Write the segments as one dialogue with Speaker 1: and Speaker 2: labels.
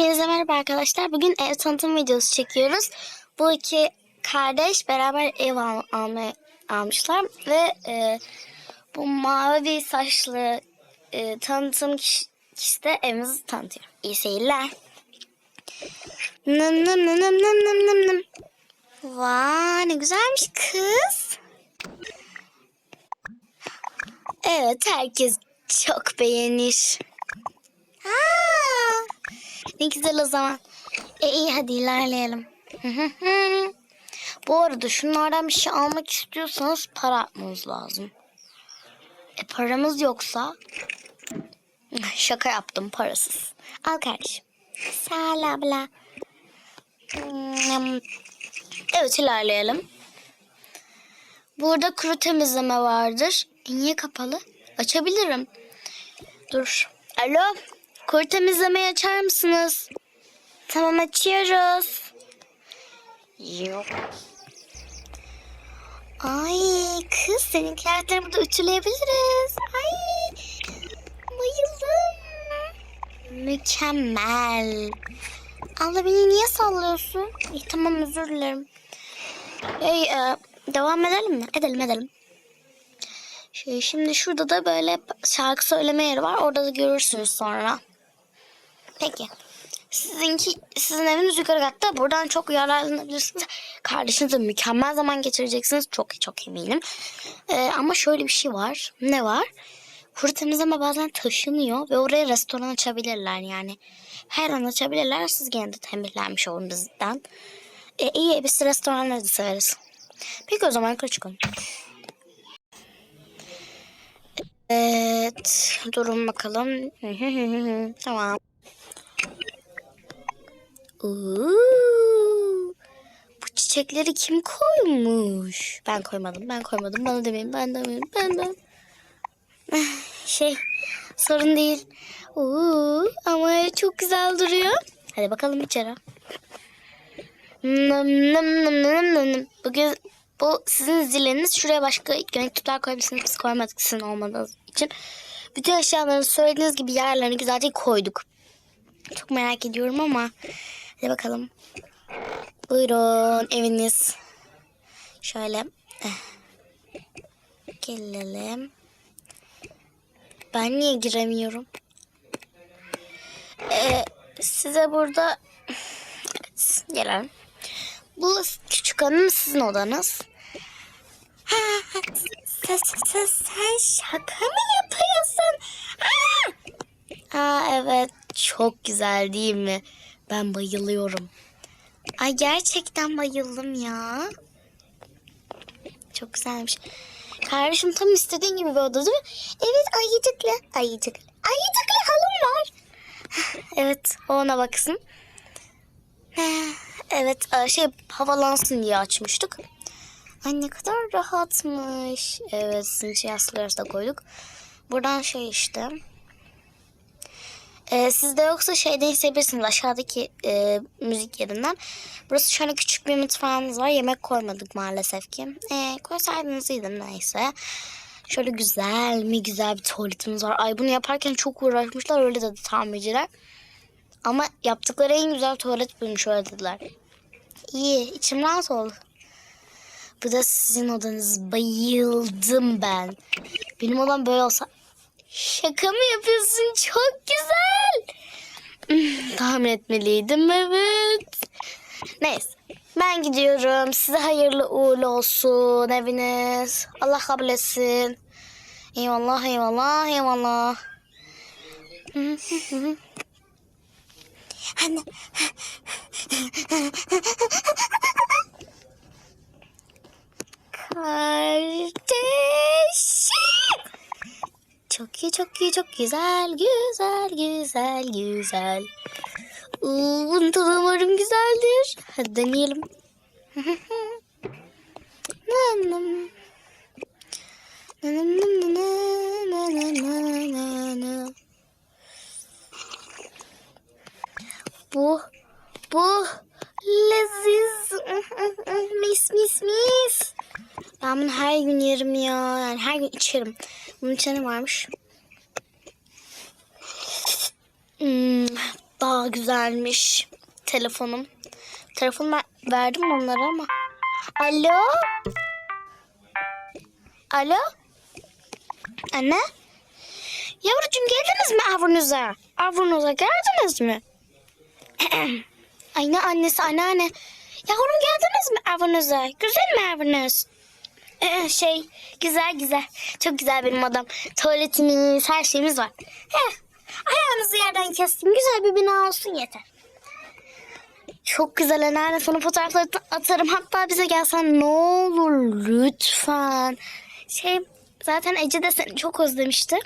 Speaker 1: Hepinize merhaba arkadaşlar. Bugün ev tanıtım videosu çekiyoruz. Bu iki kardeş beraber ev al almaya almışlar ve e, bu mavi saçlı e, tanıtım kişi, kişi de evimizi tanıtıyor. İyi seyirler. Nım nım nım nım nım nım nım. Vay ne güzelmiş kız. Evet herkes çok beğenir. Aa, ne güzel o zaman. E iyi hadi ilerleyelim. Bu arada şunlardan bir şey almak istiyorsanız para atmanız lazım. E paramız yoksa şaka yaptım parasız. Al kardeşim. Sağ abla. Hmm, Evet ilerleyelim. Burada kuru temizleme vardır. E, niye kapalı? Açabilirim. Dur. Alo. Kuru temizlemeyi açar mısınız? Tamam açıyoruz. Yok. Ay kız senin kıyafetlerini burada ütüleyebiliriz. Ay bayıldım. Mükemmel. Abla beni niye sallıyorsun? İyi, tamam özür dilerim. Hey, e, devam edelim mi? Edelim edelim. Şey, şimdi şurada da böyle şarkı söyleme yeri var. Orada da görürsünüz sonra. Peki. Sizinki, sizin eviniz yukarı katta. Buradan çok yararlanabilirsiniz. Kardeşinizle mükemmel zaman geçireceksiniz. Çok çok eminim. Ee, ama şöyle bir şey var. Ne var? Kuru temizleme bazen taşınıyor ve oraya restoran açabilirler yani. Her an açabilirler. Siz gene de tembihlenmiş olun bizden. Ee, iyi biz restoranları da severiz. Peki o zaman yukarı çıkalım. Evet. Durun bakalım. tamam. Bu çiçekleri kim koymuş? Ben koymadım. Ben koymadım. Bana demeyin. Ben demeyin. Ben de. Şey sorun değil. Oo, ama çok güzel duruyor. Hadi bakalım içeri. Nım nım nım nım nım nım. Bugün bu sizin ziliniz. Şuraya başka gönül tutar koyabilirsiniz. Biz koymadık sizin olmadığınız için. Bütün eşyalarını söylediğiniz gibi yerlerini güzelce koyduk. Çok merak ediyorum ama. Hadi bakalım. Buyurun eviniz. Şöyle. Gelelim. Ben niye giremiyorum? Ee, size burada evet, gelelim. Bu küçük hanım sizin odanız. Ha, sen, sen, sen şaka mı yapıyorsun? Aa! Aa, evet çok güzel değil mi? Ben bayılıyorum. Ay gerçekten bayıldım ya. Çok güzelmiş. Kardeşim tam istediğin gibi bir oda değil mi? Evet ayıcıklı. Ayıcıklı. Ayıcıklı halım var. evet ona baksın. Evet e, şey havalansın diye açmıştık. Ay ne kadar rahatmış. Evet sinçi yastıkları da koyduk. Buradan şey işte. Ee, sizde yoksa şeyde isteyebilirsiniz aşağıdaki e, müzik yerinden. Burası şöyle küçük bir mutfağımız var. Yemek koymadık maalesef ki. Ee, koysaydınız iyiydi neyse. Şöyle güzel mi güzel bir tuvaletimiz var. Ay bunu yaparken çok uğraşmışlar öyle dedi tamirciler. Ama yaptıkları en güzel tuvalet buymuş öyle dediler. İyi içim rahat oldu. Bu da sizin odanız. Bayıldım ben. Benim odam böyle olsa Şaka mı yapıyorsun? Çok güzel. Tahmin etmeliydim evet. Neyse. Ben gidiyorum. Size hayırlı uğurlu olsun eviniz. Allah kabul etsin. Eyvallah eyvallah eyvallah. Anne. Kardeşim. Çok iyi, çok iyi, çok güzel, güzel, güzel, güzel. Bunun tadı umarım güzeldir. Hadi deneyelim. Bu, bu leziz. mis, mis, mis. Ben bunu her gün yerim ya. Yani her gün içerim. Bunun içinde ne varmış? Hmm, daha güzelmiş telefonum. Telefonu ben verdim onlara ama. Alo? Alo? Anne? Yavrucuğum geldiniz mi avrunuza? Avrunuza geldiniz mi? Ay ne annesi anneanne. Yavrum geldiniz mi avrunuza? Güzel mi avunuz? Ee, şey güzel güzel. Çok güzel benim adam. Tuvaletimiz her şeyimiz var. Heh, ayağınızı yerden kestim. Güzel bir bina olsun yeter. Çok güzel anneanne sana fotoğrafları atarım. Hatta bize gelsen ne olur lütfen. Şey zaten Ece de seni çok özlemişti.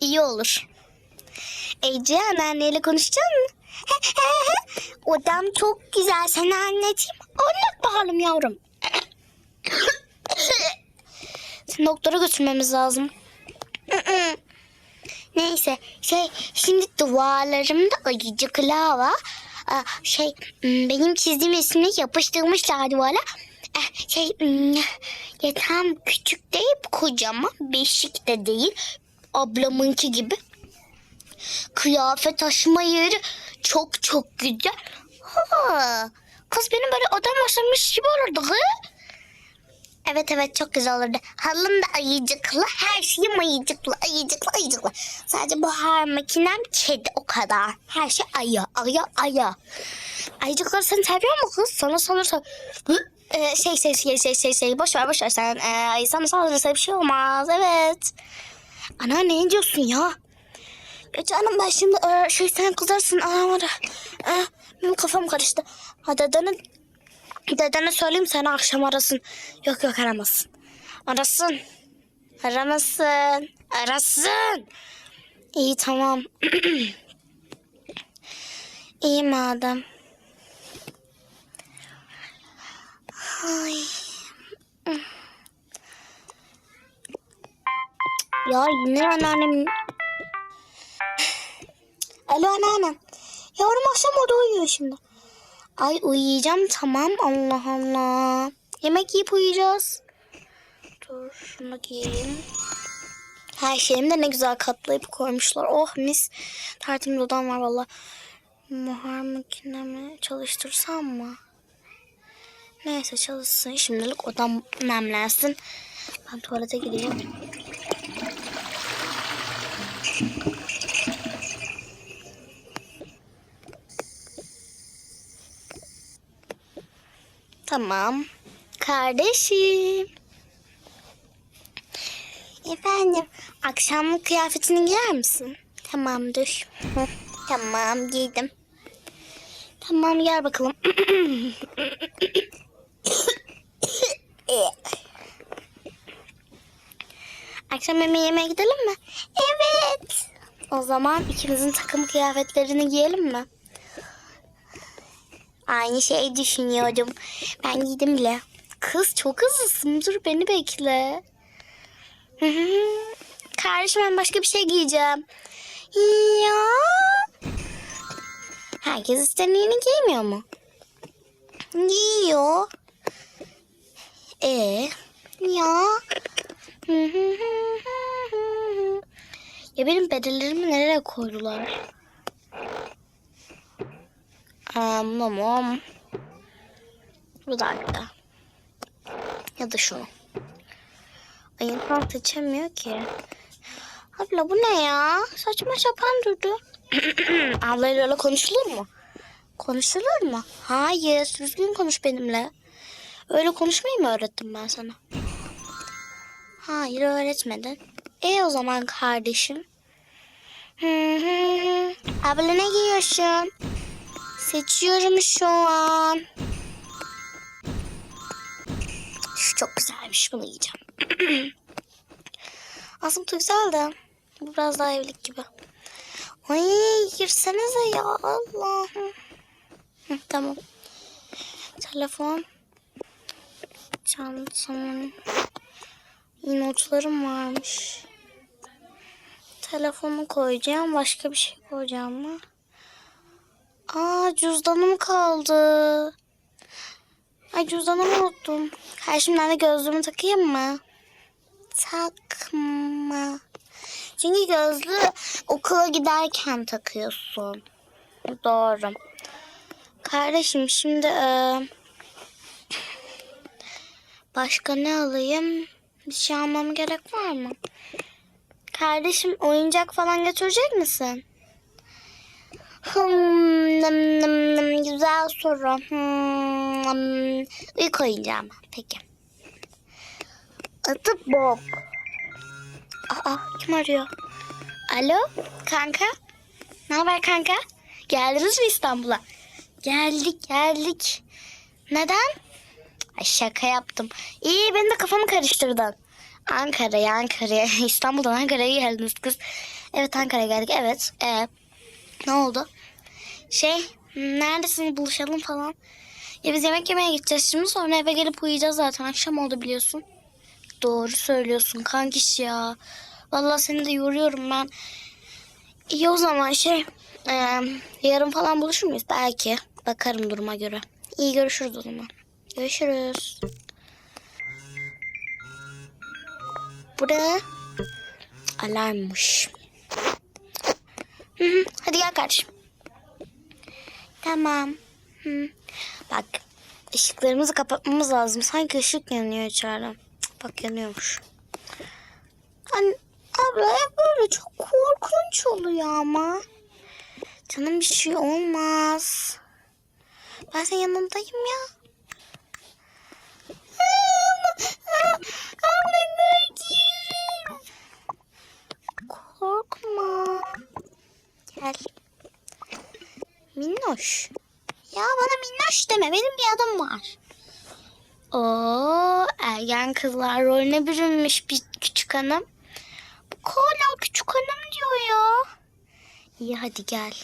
Speaker 1: İyi olur. Ece anneanneyle konuşacak mısın? Odam çok güzel sana anlatayım. Anlat bakalım yavrum. Doktora götürmemiz lazım. Neyse şey şimdi duvarlarımda ayıcıklar var. Aa, Şey m, benim çizdiğim resmi yapıştırmışlar duvara. Şey m, yatağım küçük değil kocaman beşik de değil ablamınki gibi. Kıyafet taşıma yeri çok çok güzel. Ha, kız benim böyle odam olsamış gibi olurdu. Hı? Evet evet çok güzel olurdu. Halım da ayıcıklı. Her şeyim ayıcıklı. Ayıcıklı ayıcıklı. Sadece buhar makinem kedi o kadar. Her şey ayı. Ayı ayı. Ayıcıkları sen seviyor musun kız? Sana sanırsa... Ee, şey şey şey şey şey şey boş ver boş ver sen ee, sana saldırırsa bir şey olmaz evet. Ana ne diyorsun ya? Ya canım ben şimdi ee, şey sen kızarsın anlamadı. Ee, benim kafam karıştı. Ha dedene, dedene söyleyeyim seni akşam arasın. Yok yok aramasın. Arasın. Aramasın. Arasın. İyi tamam. İyi madem. Ay. Ya yine anneannem Alo anneannem. Yavrum akşam orada uyuyor şimdi. Ay uyuyacağım tamam Allah Allah. Yemek yiyip uyuyacağız. Dur şunu giyeyim. Her şeyimi de ne güzel katlayıp koymuşlar. Oh mis. Tertemiz odam var valla. Buhar makinemi çalıştırsam mı? Neyse çalışsın. Şimdilik odam nemlensin. Ben tuvalete gideyim. Tamam. Kardeşim. Efendim, akşamlık kıyafetini giyer misin? Tamamdır. Tamam, giydim. Tamam, gel bakalım. Akşam yemeği yemeye gidelim mi? Evet. O zaman ikimizin takım kıyafetlerini giyelim mi? Aynı şeyi düşünüyordum. Ben giydim bile. Kız çok hızlısın. Dur beni bekle. Kardeşim ben başka bir şey giyeceğim. Ya. Herkes istendiğini giymiyor mu? Giyiyor. E ya. Ya benim bedellerimi nereye koydular? Anlamam. Bu da güzel. Ya da şu. Ay insan seçemiyor ki. Abla bu ne ya? Saçma sapan durdu. Ablayla öyle konuşulur mu? Konuşulur mu? Hayır. Düzgün konuş benimle. Öyle konuşmayı mı öğrettim ben sana? Hayır öğretmedin. E o zaman kardeşim. Abla ne giyiyorsun? Seçiyorum şu an. Çok güzelmiş. Bunu giyeceğim. Aslında güzel de. Bu biraz daha evlilik gibi. Ay girsenize ya Allah'ım. Hı, tamam. Telefon. Çantamın. Notlarım varmış. Telefonu koyacağım. Başka bir şey koyacağım mı? Aa cüzdanım kaldı. Ay cüzdanımı unuttum. Karşımdan da gözlüğümü takayım mı? Takma. Çünkü gözlüğü okula giderken takıyorsun. Doğru. Kardeşim şimdi eee, başka ne alayım? Bir şey almam gerek var mı? Kardeşim oyuncak falan götürecek misin? Hmm, nım, nım, güzel soru. Hmm, mı? Peki. Adı Bob. Aa, kim arıyor? Alo, kanka? Ne haber kanka? Geldiniz mi İstanbul'a? Geldik, geldik. Neden? Ay şaka yaptım. İyi, benim de kafamı karıştırdın. Ankara'ya, Ankara'ya. İstanbul'dan Ankara'ya geldiniz kız. Evet, Ankara'ya geldik. Evet. Ee, ne oldu? Şey, neredesin buluşalım falan. Ya biz yemek yemeye gideceğiz şimdi sonra eve gelip uyuyacağız zaten. Akşam oldu biliyorsun. Doğru söylüyorsun kankiş ya. Vallahi seni de yoruyorum ben. İyi o zaman şey e, yarın falan buluşur muyuz? Belki. Bakarım duruma göre. İyi görüşürüz o zaman. Görüşürüz. Bu ne? Alarmmış. Hadi gel kardeşim. Tamam. Hı. Bak ışıklarımızı kapatmamız lazım. Sanki ışık yanıyor içeride. Bak yanıyormuş. Anne, abla hep böyle çok korkunç oluyor ama. Canım bir şey olmaz. Ben senin yanındayım ya. Korkma. Gel. Minnoş. Ya bana minnoş deme. Benim bir adım var. Oo, ergen kızlar rolüne bürünmüş bir küçük hanım. Bu hala küçük hanım diyor ya. İyi hadi gel.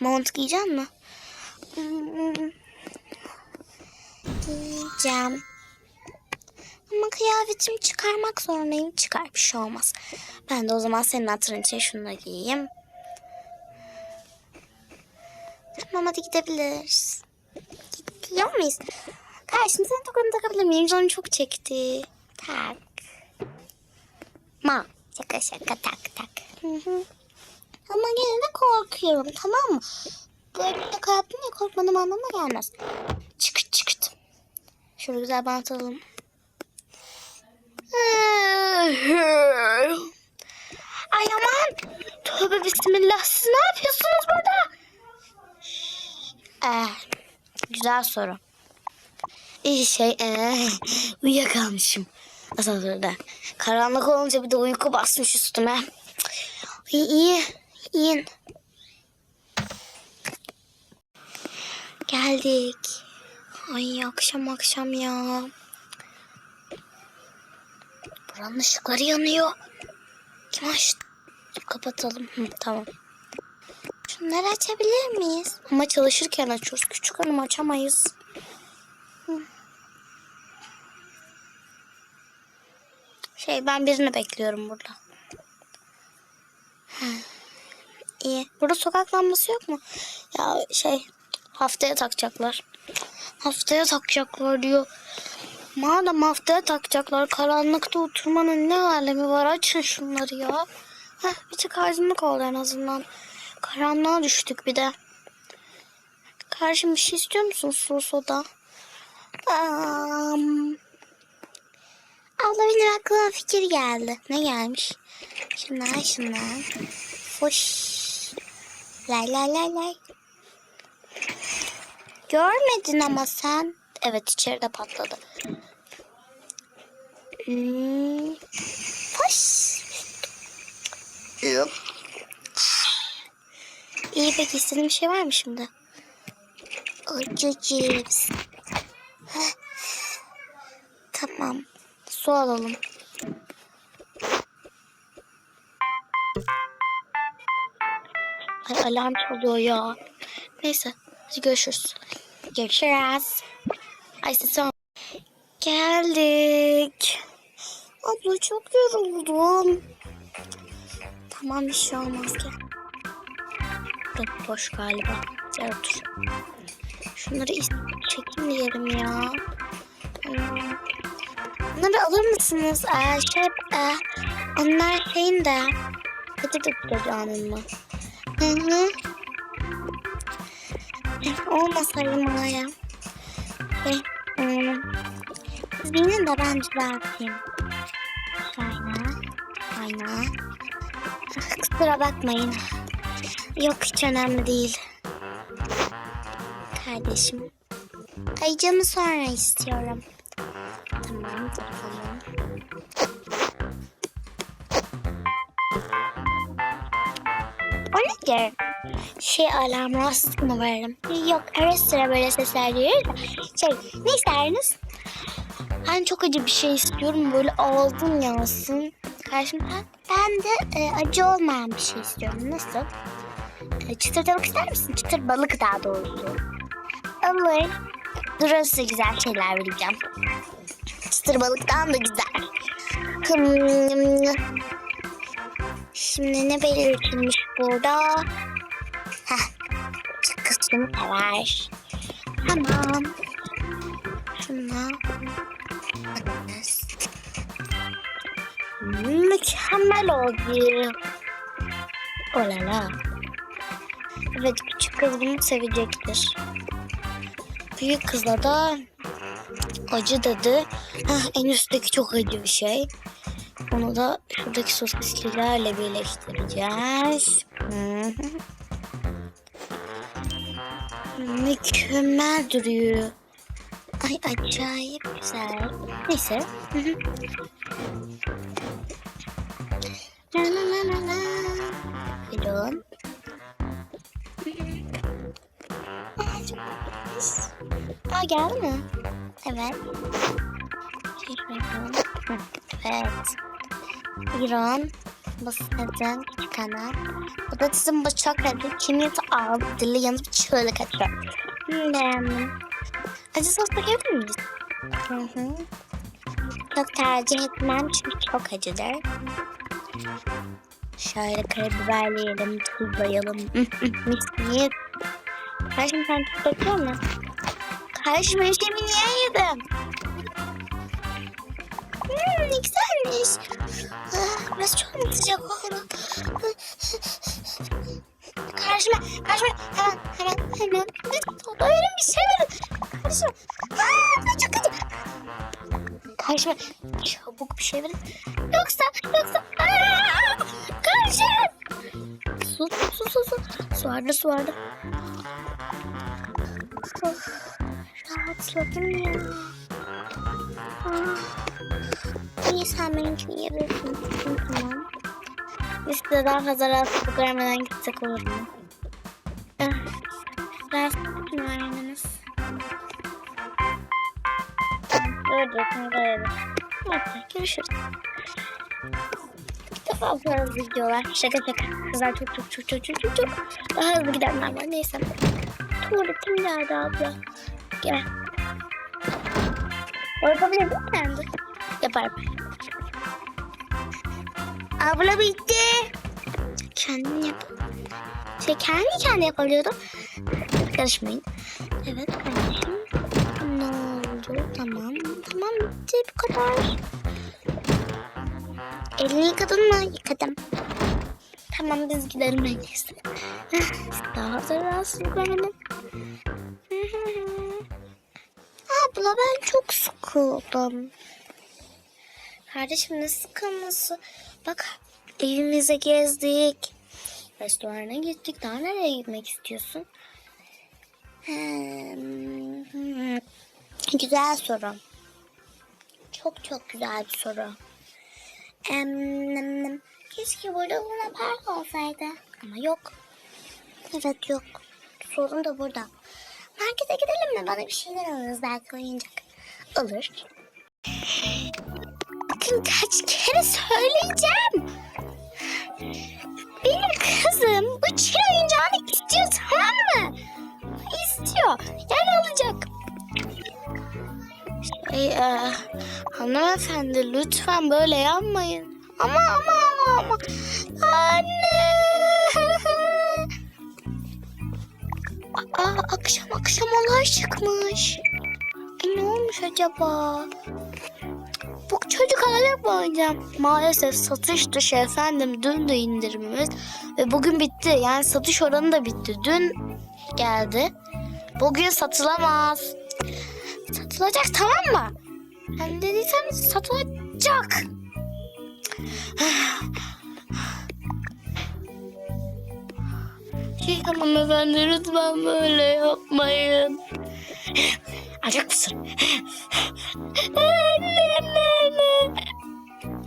Speaker 1: Mont giyecek mi? Giyeceğim. Ama kıyafetimi çıkarmak zorundayım. Çıkar bir şey olmaz. Ben de o zaman senin hatırın için şunu da giyeyim. Tamam hadi gidebiliriz. Gidiyor muyuz? Karşım senin tokanı takabilir miyim? Canım çok çekti. Tak. Ma. Şaka şaka tak tak. Hı hı. Ama yine de korkuyorum tamam mı? Böyle bir de kalbim ya korkmadım anlamına gelmez. Çıkıt çıkıt. Şöyle güzel bant alalım. Ay aman. Tövbe bismillah. Siz ne yapıyorsunuz burada? Ee, güzel soru. İyi şey ee, uyuyakalmışım asansörde. Karanlık olunca bir de uyku basmış üstüme. İyi iyi. İyin. Geldik. Ay akşam akşam ya. Buranın ışıkları yanıyor. Kim açtı? Kapatalım. Hı, tamam. Şunları açabilir miyiz? Ama çalışırken açıyoruz. Küçük hanım açamayız. Şey ben birini bekliyorum burada. İyi. Burada sokak lambası yok mu? Ya şey haftaya takacaklar. Haftaya takacaklar diyor. Madem haftaya takacaklar karanlıkta oturmanın ne alemi var açın şunları ya. Heh, bir tık aydınlık oldu en azından. Karanlığa düştük bir de. Karşım bir şey istiyor musun sulu soda? Um, abla benim aklıma fikir geldi. Ne gelmiş? Şunlar şunlar. Hoş. Lay lay lay lay. Görmedin ama sen. Evet içeride patladı. Hmm. Hoş. Yok. İyi peki istediğin bir şey var mı şimdi? Acı cips. tamam. Su alalım. Ay alarm çalıyor ya. Neyse. Hadi görüşürüz. Görüşürüz. Ay sesi al- Geldik. Abla çok yoruldum. Tamam bir şey olmaz gel. Dur boş galiba. Gel otur. Şunları çekeyim diyelim ya. Hmm. Bunları alır mısınız? Ee, şey, e, onlar şeyin de. Hadi de canım mı? Hı hı. olmasaydı Maya. Şey, hmm, siz binin de ben düzelteyim. Şöyle. Aynen. Kusura bakmayın. Yok hiç önemli değil. Kardeşim. Ayıcımı sonra istiyorum. Tamam, tamam. O nedir? Şey alarm rahatsızlık mı veririm? Yok ara sıra böyle sesler duyuyoruz da. Şey ne isterdiniz? Ben çok acı bir şey istiyorum. Böyle ağzım yansın. Karşımda ben de e, acı olmayan bir şey istiyorum. Nasıl? E, çıtır tavuk ister misin? Çıtır balık daha doğrusu. Durun size güzel şeyler vereceğim. Çıtır balıktan da güzel. Hmm. Şimdi ne belirtilmiş burada? Heh. Kısmı sever. Tamam. Şuna. Ananas. Mükemmel oldu. Olala. Evet küçük kız bunu sevecektir. Büyük kızla da acı dedi. Heh, en üstteki çok acı bir şey. Onu da şuradaki sosislilerle birleştireceğiz. Mükemmel duruyor. Ay acayip güzel. Neyse. Hı. La la la la la. Buyurun. Aa, geldi mi? Evet. Şey Evet. Bu sizin küçük ana. Bu da sizin bu çok acı. Kimyası ağzı dili yanıp çığlık atıyor. Hmm. Acı sos da yapar mıyız? Hı hı. Çok tercih etmem çünkü çok acıdır. Şöyle karabiberleyelim, tuzlayalım. Mis mis. Karşım sen bakıyor musun? Karşım eşimi niye yedim? Hmm, ne güzelmiş. Ah, çok mu sıcak oldu? Karşıma, karşıma. Hemen, hemen, hemen. Verin bir şey verin. Karşıma. Aa, çok kötü. Karşıma çabuk bir şey verin. Yoksa, yoksa. Aa, karşım. Su, su, su, su. Su vardı, su vardı. Of, rahatladım ya. Aa. İyi sen benimkini yiyebilirsin. Hı, Tamam. Biz de daha fazla rahatsızlık vermeden gitsek olur mu? Eh, Rahatsızlık mı verdiniz? Göreceksin böyle. Neyse görüşürüz. Bu kadar hızlı gidiyorlar. Şaka şaka. Kızlar çok çok çok çok çok çok daha hızlı gidenler var. Neyse. Tuvaletim geldi abla. Gel. Yapabilir miyim kendi? Yaparım. Abla bitti. Kendin yap. Şey kendi kendi yapabiliyordum. Karışmayın. Evet kardeşim. Ne oldu? Tamam. Tamam bitti bu kadar. Elini yıkadın mı? Yıkadım. Tamam biz gidelim iyisi. Daha da rahatsızlık verelim. Abla ben çok sıkıldım. Kardeşim ne sıkılması? Bak evimize gezdik. Restorana gittik. Daha nereye gitmek istiyorsun? Hmm, güzel soru. Çok çok güzel bir soru. Em, keşke burada Luna Park olsaydı. Ama yok. Evet yok. Sorun da burada. Markete gidelim mi? Bana bir şeyler alırız. Belki oyuncak. Olur. Bakın kaç kere söyleyeceğim. Benim kızım bu çil oyuncağını istiyor tamam mı? İstiyor. Gel alacak. Şey, e, hanımefendi lütfen böyle yapmayın. Ama ama ama ama. Anne. Akşam akşam olay çıkmış. E, ne olmuş acaba? Bu çocuk alacak mı oyuncağım? Maalesef satış dışı efendim. Dün de indirimimiz. Ve bugün bitti. Yani satış oranı da bitti. Dün geldi. Bugün satılamaz. Satılacak tamam mı? Ben dediysem satılacak. Şey hanımefendi lütfen böyle yapmayın. Acık mısın? anne anne anne.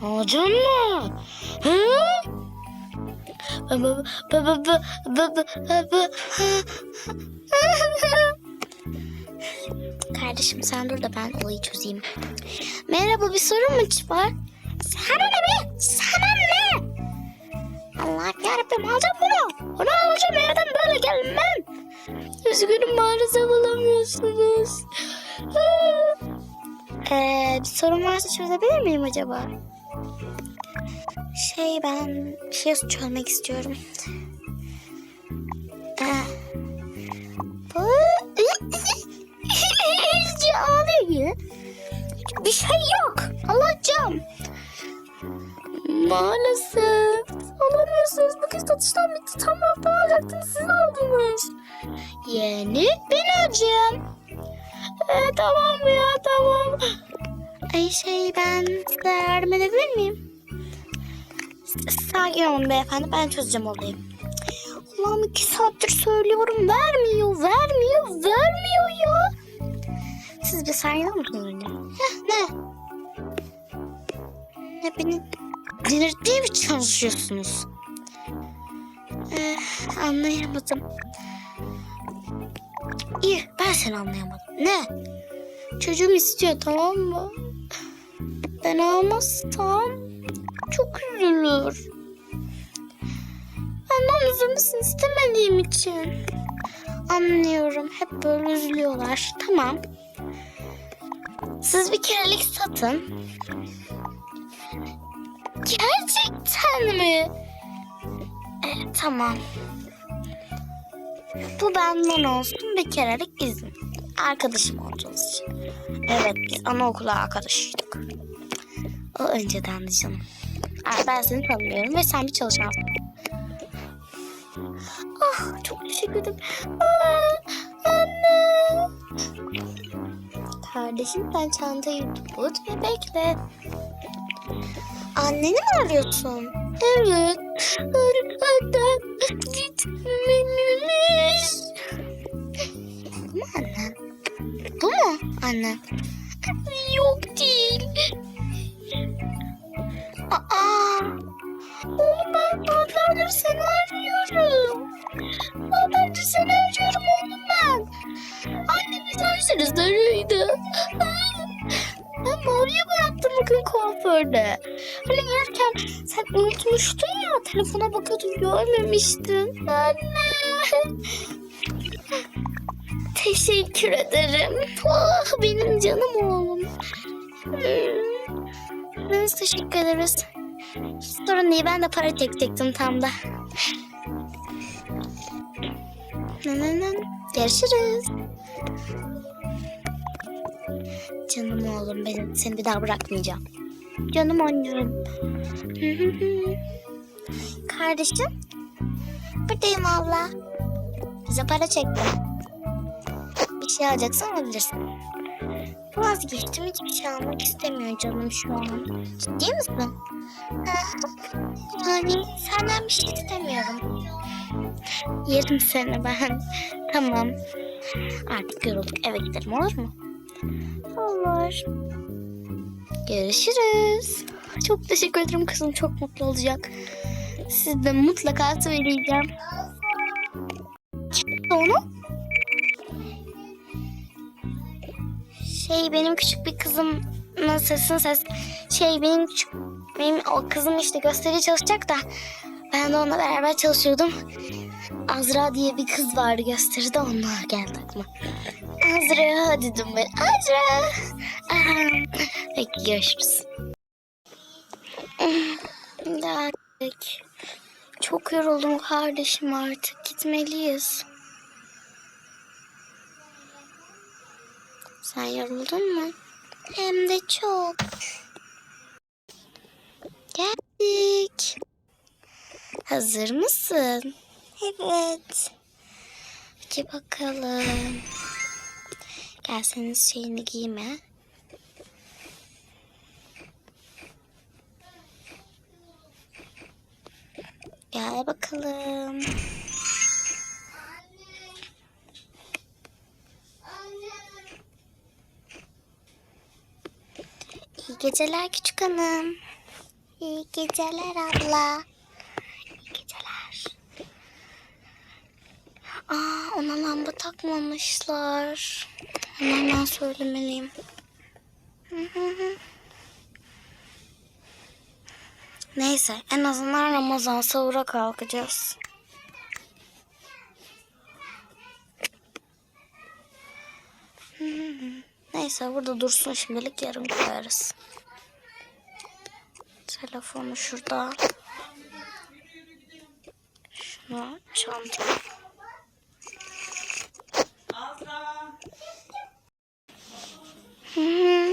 Speaker 1: Alacaksın mı? Hı? Kardeşim sen dur da ben olayı çözeyim. Merhaba bir sorun mu var? Sana ne be? Sana ne? Allah yarabbim alacağım bunu. Onu alacağım evden böyle gelmem. Üzgünüm maalesef alamıyorsunuz. Ee, bir sorun varsa çözebilir miyim acaba? Şey ben bir şey çözmek istiyorum. Ee. Bir şey yok. Alacağım. Maalesef. Alamıyorsunuz. Bugün satıştan bitti. Tam hafta alacaktınız. Siz aldınız. Yeni ben alacağım. Ee, tamam ya tamam. Ay şey ben size yardım edebilir miyim? Sakin olun beyefendi ben çözeceğim olayı. Allah'ım iki saattir söylüyorum vermiyor vermiyor vermiyor ya. Siz bir önce? Heh, ne? Ne beni delirtmeye mi çalışıyorsunuz? Ee, anlayamadım. İyi ben seni anlayamadım. Ne? Çocuğum istiyor tamam mı? Ben almazsam çok üzülür. Benden üzülmesini istemediğim için. Anlıyorum. Hep böyle üzülüyorlar. Tamam. Siz bir kerelik satın. Gerçekten mi? Evet, tamam. Bu benden olsun bir kerelik izin. Arkadaşım olduğunuz için. Evet biz anaokulu arkadaşıydık. O önceden canım. Ben seni tanımıyorum ve sen bir çalışansın. Ah çok teşekkür ederim. Anne. Kardeşim sen çantayı tut ve bekle. Anneni mi arıyorsun? Evet. Arkadan gitmemiş. Bu mu annen? Bu mu annen? Yok değil. Aa, oğlum ben saatlerdir seni arıyorum. Saatlerdir seni arıyorum oğlum ben. Annemiz derseniz nereydi? Ben maviye bıraktım bugün kuaförde. Gelirken sen unutmuştun ya telefona bakıyordun görmemiştin. Anne. Teşekkür ederim. Ah, benim canım oğlum. Biz teşekkür ederiz. Hiç sorun değil ben de para çekecektim tam da. Görüşürüz. Canım oğlum benim seni bir daha bırakmayacağım. Canım annem. Kardeşim. Buradayım abla. Bize para çekti. Bir şey alacaksan alabilirsin. Vazgeçtim hiçbir şey almak istemiyor canım şu an. Ciddi misin? yani senden bir şey istemiyorum. Yerim seni ben. Tamam. Artık yorulduk eve gidelim olur mu? Olur. Görüşürüz. Çok teşekkür ederim kızım çok mutlu olacak. Siz de mutlaka söyleyeceğim. Onu? Şey benim küçük bir kızımın sesini ses şey benim küçük benim o kızım işte gösteri çalışacak da ben de onunla beraber çalışıyordum. Azra diye bir kız vardı gösteride onlar geldi aklıma. Azra dedim ben. Azra. Peki görüşürüz. Artık. Çok yoruldum kardeşim artık gitmeliyiz. Sen yoruldun mu? Hem de çok. Geldik. Hazır mısın? Evet. Hadi bakalım. Gelseniz şeyini giyme. Gel bakalım. İyi geceler küçük hanım. İyi geceler abla. İyi geceler. Aa, ona lamba takmamışlar. Hemen söylemeliyim. Hı hı hı. Neyse en azından Ramazan sahura kalkacağız. Neyse burada dursun şimdilik yarın koyarız. Telefonu şurada. Şunu çantaya. Hı